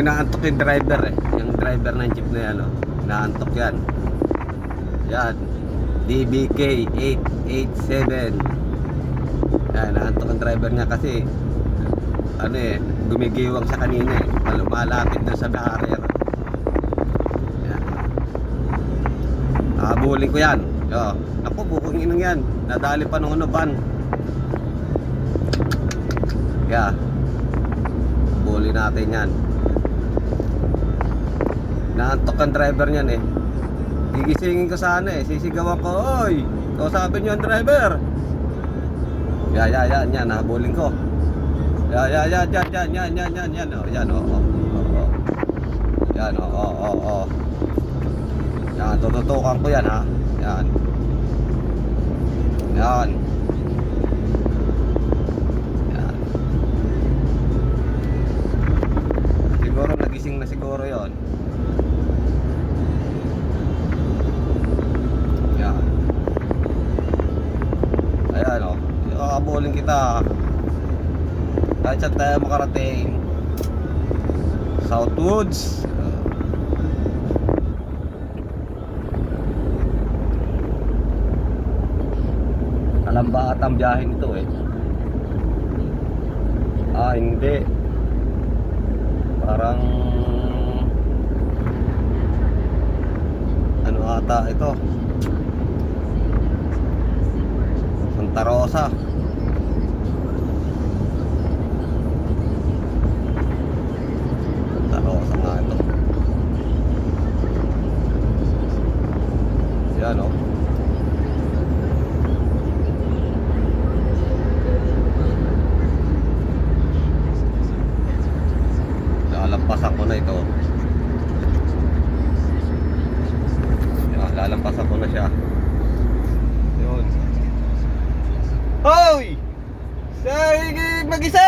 May naantok yung driver eh. Yung driver ng jeep na yan, oh. Naantok yan. Yan. DBK 887. Yan, naantok ang driver niya kasi ano eh, gumigiwang sa kanina eh. Lumalapit doon sa barrier. Yan. Habulin ko yan. Yo. Ako, bukong inong yan. Nadali pa nung unuban. Yeah. Habulin natin yan. Naantok ang driver niyan eh. Gigisingin ko sana eh. Sisigawan ko, Oy! Kausapin niyo ang driver. Ya, ya, ya, yan. Nahabulin ko. Ya, ya, ya, yan, yan, yan, yan, yan, yan. Oh, yan, oh, oh, oh, oh. Yan, oh, oh, oh, oh. Yan, tututukan ko yan, ha. Yan. Yan. Na siguro yon. Yan. Ayan o. Kakabulin kita. Kahit saan tayo makarating. Southwoods. Alam ba at ang biyahe nito eh? Ah, hindi. Parang ano ata ito? Santa Rosa. Santa Rosa nga ito. Yan oh. Lalampasan ko na ito. Yan, lalampasan ko na siya. Yun. Hoy! Sige, mag-isa!